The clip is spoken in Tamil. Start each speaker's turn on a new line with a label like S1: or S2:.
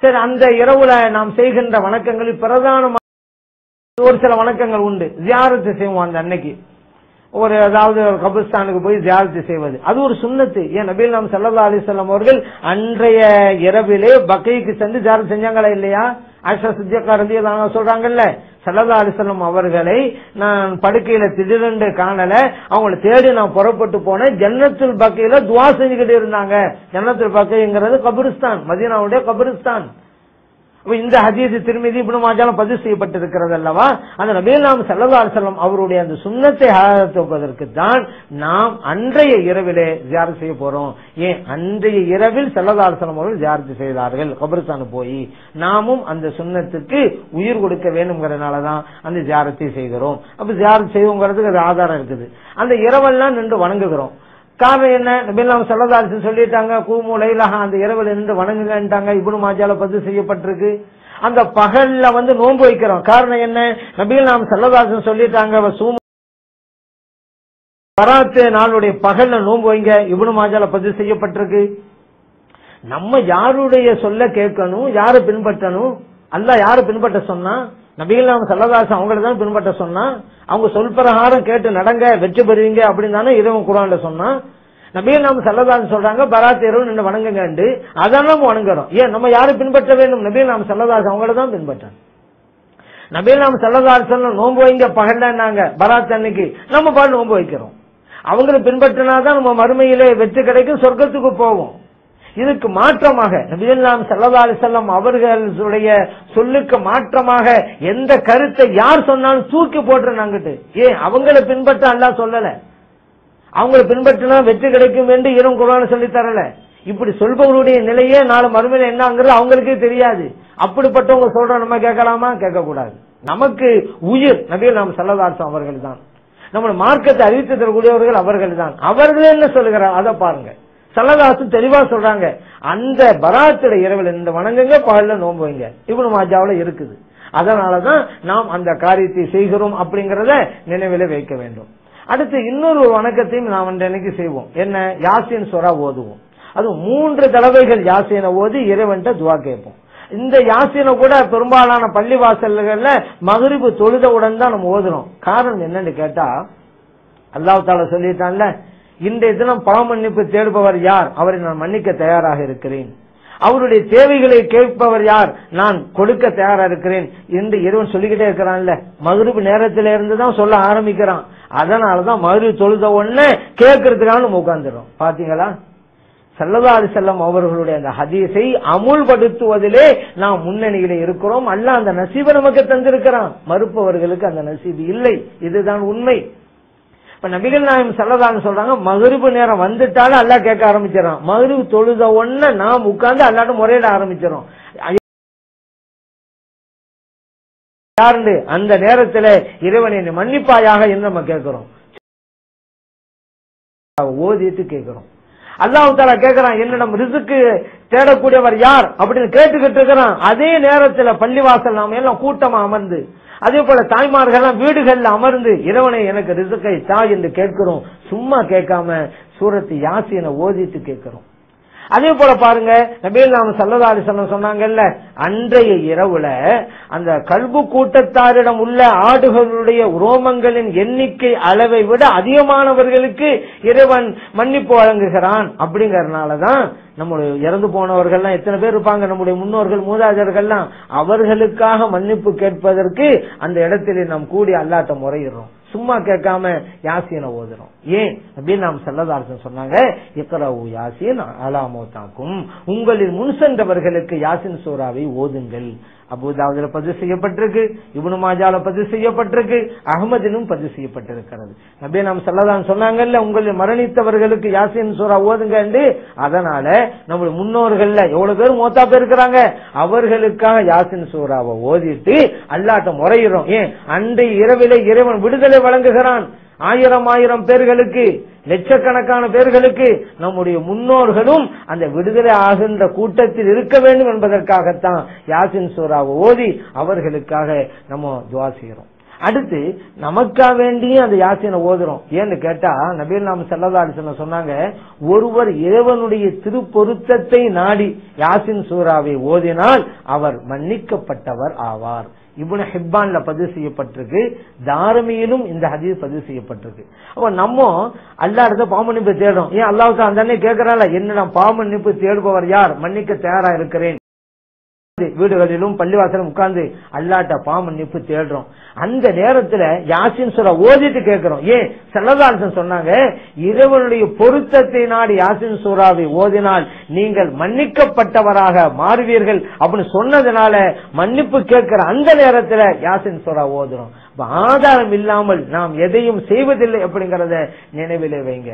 S1: சரி அந்த இரவுல நாம் செய்கின்ற வணக்கங்களில் பிரதானமாக ஒரு சில வணக்கங்கள் உண்டு. ஜியாரத்து செய்வோம் அந்த அன்னைக்கு. ஒரு அதாவது ஒரு கபிஸ்தானுக்கு போய் ஜியாரத்து செய்வது. அது ஒரு சுண்ணத்து. ஏன் நபீல் நாம் சல்லா அலிசல்லாம் அவர்கள் அன்றைய இரவிலே பக்கைக்கு சென்று ஜியாரத்து செஞ்சாங்களா இல்லையா? ஆஷா சித்தியக்கா ரதி சொல்றாங்கல்ல சல்லா அலிசல்லம் அவர்களை நான் படுக்கையில திடீரென்று காணல அவங்களை தேடி நான் புறப்பட்டு போனேன். ஜன்னத்துல் பக்கையில துவா செஞ்சுக்கிட்டு இருந்தாங்க. ஜன்னத்துல் பக்கைங்கிறது கபிரிஸ்தான் மதீனாவுடைய கபிரிஸ்தான். இந்த ஹதீஸ் திருமதி இப்படி மாஜாலும் பதிவு செய்யப்பட்டிருக்கிறது அல்லவா? அந்த நபீல் நாம் சல்லா செல்லம் அவருடைய அந்த சுண்ணத்தை ஆதரத்துவதற்கு தான் நாம் அன்றைய இரவிலே ஜியாரத் செய்ய போறோம். ஏன்? அன்றைய இரவில் சல்லா செல்லம் அவர்கள் ஜியாரத் செய்தார்கள். கபரிஸ்தான் போய் நாமும் அந்த சுண்ணத்துக்கு உயிர் கொடுக்க வேணுங்கிறதுனாலதான் அந்த ஜியாரத்தை செய்கிறோம். அப்ப ஜியாரத் செய்வோங்கிறதுக்கு அது ஆதாரம் இருக்குது. அந்த இரவெல்லாம் நின்று வணங்குகிறோம். காரணம் என்ன? நபிலாம் சல்லதாரிசன் சொல்லிட்டாங்க கூமுலைலஹா அந்த இரவில் நின்று வணங்குங்கன்ட்டாங்க. இப்னு மாஜால பதிவு செய்யப்பட்டிருக்கு. அந்த பகல்ல வந்து நோன்பு வைக்கிறோம். காரணம் என்ன? நபிகள் நாம் சல்லதாசன் சொல்லிட்டாங்க சூம பராத்து நாளுடைய பகல்ல நோன்பு வைங்க. இவனு மாஜால பதிவு செய்யப்பட்டிருக்கு. நம்ம யாருடைய சொல்ல கேட்கணும்? யாரை பின்பற்றணும்? அல்ல யாரை பின்பற்ற சொன்னா? நபிகள் நாம் சல்லதாசன் அவங்கள தான் பின்பற்ற சொன்னா அவங்க சொல் பிரகாரம் கேட்டு நடங்க வெற்றி பெறுவீங்க அப்படின்னு தானே இரவு குரான்ல சொன்னா. நபிகள் நாம் சல்லதாசன் சொல்றாங்க பராத் இரவு நின்று வணங்குங்கண்டு அதான் நம்ம வணங்குறோம். ஏன் நம்ம யாரை பின்பற்ற வேண்டும்? நபிகள் நாம் சல்லதாசன் அவங்கள தான் பின்பற்றணும். நபிகள் நாம் சல்லதாசன் நோன்பு வைங்க பகல்னாங்க பராத் அன்னைக்கு நம்ம பாட்டு நோன்பு வைக்கிறோம். அவங்களை பின்பற்றினாதான் நம்ம மறுமையிலே வெற்றி கிடைக்கும் சொர்க்கத்துக்கு போவோம். இதுக்கு மாற்றமாக நபிதெல்லாம் சல்லா செல்லம் அவர்களுடைய சொல்லுக்கு மாற்றமாக எந்த கருத்தை யார் சொன்னாலும் தூக்கி போட்டுறாங்கிட்டு ஏன்? அவங்கள பின்பற்ற அல்லா சொல்லல. அவங்கள பின்பற்றினா வெற்றி கிடைக்கும் என்று இரும் குரான சொல்லி தரல. இப்படி சொல்பவருடைய நிலையே நாலு மறுமையில என்னங்கிறது அவங்களுக்கே தெரியாது. அப்படிப்பட்டவங்க சொல்ற நம்ம கேட்கலாமா? கேட்க கூடாது நமக்கு உயிர் நபிகள் நாம் செல்லதாசம் அவர்கள் தான் நம்ம மார்க்கத்தை அறிவித்து தரக்கூடியவர்கள் அவர்கள் தான் அவர்கள் என்ன சொல்லுகிறார்? அதை பாருங்க. சல்லதாசு தெளிவா சொல்றாங்க. அந்த பராத்திர இரவில் இந்த வணங்குங்க பகல்ல நோம்பு வைங்க. இவனு மாஜாவில இருக்குது. அதனாலதான் நாம் அந்த காரியத்தை செய்கிறோம் அப்படிங்கறத நினைவில வைக்க வேண்டும். அடுத்து இன்னொரு வணக்கத்தையும் நாம் அன்றைக்கு செய்வோம். என்ன? யாசின் சொரா ஓதுவோம். அது மூன்று தடவைகள் யாசினை ஓதி இறைவன்ட்ட துவா கேட்போம். இந்த யாசினை கூட பெரும்பாலான பள்ளி வாசல்கள்ல மகிழ்வு தொழுதவுடன் தான் நம்ம ஓதுறோம். காரணம் என்னன்னு கேட்டா அல்லாஹ் தால சொல்லிட்டான்ல இன்றைய தினம் பாவ மன்னிப்பு தேடுபவர் யார்? அவரை நான் மன்னிக்க தயாராக இருக்கிறேன். அவருடைய தேவைகளை கேட்பவர் யார்? நான் கொடுக்க தயாரா இருக்கிறேன். என்று இறைவன் சொல்லிக்கிட்டே இருக்கிறான்ல மகிழ்வு நேரத்தில இருந்து தான் சொல்ல ஆரம்பிக்கிறான். அதனாலதான் மகிழ்வு தொழுத உடனே கேட்கறதுக்காக நம்ம உட்கார்ந்துடும் பாத்தீங்களா? சல்லதா செல்லம் அவர்களுடைய அந்த ஹதீஸை அமுல்படுத்துவதிலே நாம் முன்னணியில இருக்கிறோம். அல்ல அந்த நசீபை நமக்கு தந்திருக்கிறான். மறுப்பவர்களுக்கு அந்த நசீபு இல்லை. இதுதான் உண்மை. இப்ப நபிகள் நாயம் சல்லதான்னு சொல்றாங்க மகிழ்வு நேரம் வந்துட்டாலும் அல்லா கேட்க ஆரம்பிச்சிடறான். மகிழ்வு தொழுத ஒன்ன நாம் உட்கார்ந்து அல்லாட்ட முறையிட ஆரம்பிச்சிடும் யாருண்டு? அந்த நேரத்தில் இறைவனை மன்னிப்பாயாக என்று நம்ம கேட்கிறோம். ஓதிட்டு கேட்கிறோம். அல்லாஹு தாலா கேட்கிறான் என்னிடம் ரிசுக்கு தேடக்கூடியவர் யார்? அப்படின்னு கேட்டுக்கிட்டு இருக்கிறான். அதே நேரத்துல பள்ளிவாசல் நாம எல்லாம் கூட்டமா அமர்ந்து அதே போல தாய்மார்கள் வீடுகள்ல அமர்ந்து இறைவனை எனக்கு ரிசுக்கை தா என்று கேட்கிறோம். சும்மா கேட்காம சூரத்து யாசினை ஓதிட்டு கேட்கிறோம். அதே போல பாருங்க நபீல் நாம சல்லதாரி சொன்னாங்கல்ல அன்றைய இரவுல அந்த கல்பு கூட்டத்தாரிடம் உள்ள ஆடுகளுடைய உரோமங்களின் எண்ணிக்கை அளவை விட அதிகமானவர்களுக்கு இறைவன் மன்னிப்பு வழங்குகிறான். அப்படிங்கறதுனாலதான் நம்முடைய இறந்து போனவர்கள்லாம் எத்தனை பேர் இருப்பாங்க? நம்முடைய முன்னோர்கள் மூதாதர்கள்லாம் அவர்களுக்காக மன்னிப்பு கேட்பதற்கு அந்த இடத்திலே நாம் கூடி அல்லாட்ட முறையிடுறோம். சும்மா கேட்காம யாசியனை ஓதுறோம். ஏன்? அப்படின்னு நாம் செல்லதாரசன் சொன்னாங்க இக்கரவு யாசின் அலாமோ தாக்கும் உங்களில் முன் சென்றவர்களுக்கு யாசின் சூறாவை ஓதுங்கள். அபுதாவுல பதிவு செய்யப்பட்டிருக்கு இவனு மாஜால பதிவு செய்யப்பட்டிருக்கு அகமதிலும் பதிவு செய்யப்பட்டிருக்கிறது. நபே நாம் செல்லதான் சொன்னாங்கல்ல உங்களில் மரணித்தவர்களுக்கு யாசின் சூறா ஓதுங்க அதனால நம்ம முன்னோர்கள்ல எவ்வளவு பேர் மோத்தா பேர் இருக்கிறாங்க அவர்களுக்காக யாசின் சூறாவை ஓதிட்டு அல்லாட்ட முறையிடும் ஏன்? அன்றைய இரவிலே இறைவன் விடுதலை வழங்குகிறான் ஆயிரம் ஆயிரம் பேர்களுக்கு லட்சக்கணக்கான பேர்களுக்கு நம்முடைய முன்னோர்களும் அந்த விடுதலை ஆகின்ற கூட்டத்தில் இருக்க வேண்டும் என்பதற்காகத்தான் யாசின் சூறாவை ஓதி அவர்களுக்காக நம்ம துவா செய்கிறோம். அடுத்து நமக்கா வேண்டியும் அந்த யாசினை ஓதுறோம். ஏன்னு கேட்டா நபீர் நாம் செல்லதா சொன்னாங்க ஒருவர் இறைவனுடைய திருப்பொருத்தத்தை நாடி யாசின் சூறாவை ஓதினால் அவர் மன்னிக்கப்பட்டவர் ஆவார். இவ்வளவு ஹிப்பான்ல பதிவு செய்யப்பட்டிருக்கு. தாரமியிலும் இந்த ஹதீஸ் பதிவு செய்யப்பட்டிருக்கு. அப்ப நம்ம அல்லா இடத்த நிப்பு தேடும் ஏன் அல்லாவுக்கு அந்த அண்ணே கேட்கறால என்ன நான் பாமன்னிப்பு தேடுபவர் யார்? மன்னிக்க தயாரா இருக்கிறேன். வீடுகளிலும் பள்ளிவாசலும் உட்கார்ந்து அல்லாட்ட பாமன்னிப்பு தேடுறோம். அந்த நேரத்துல யாசின் சுர ஓதிட்டு கேட்கிறோம். ஏன்? செல்லதாசன் சொன்னாங்க இறைவனுடைய பொருத்தத்தை யாசின் சூறாவை ஓதினால் நீங்கள் மன்னிக்கப்பட்டவராக மாறுவீர்கள். அப்படின்னு சொன்னதுனால மன்னிப்பு கேட்கிற அந்த நேரத்துல யாசின் சுரா ஓதுறோம். ஆதாரம் இல்லாமல் நாம் எதையும் செய்வதில்லை அப்படிங்கறத நினைவிலே வைங்க.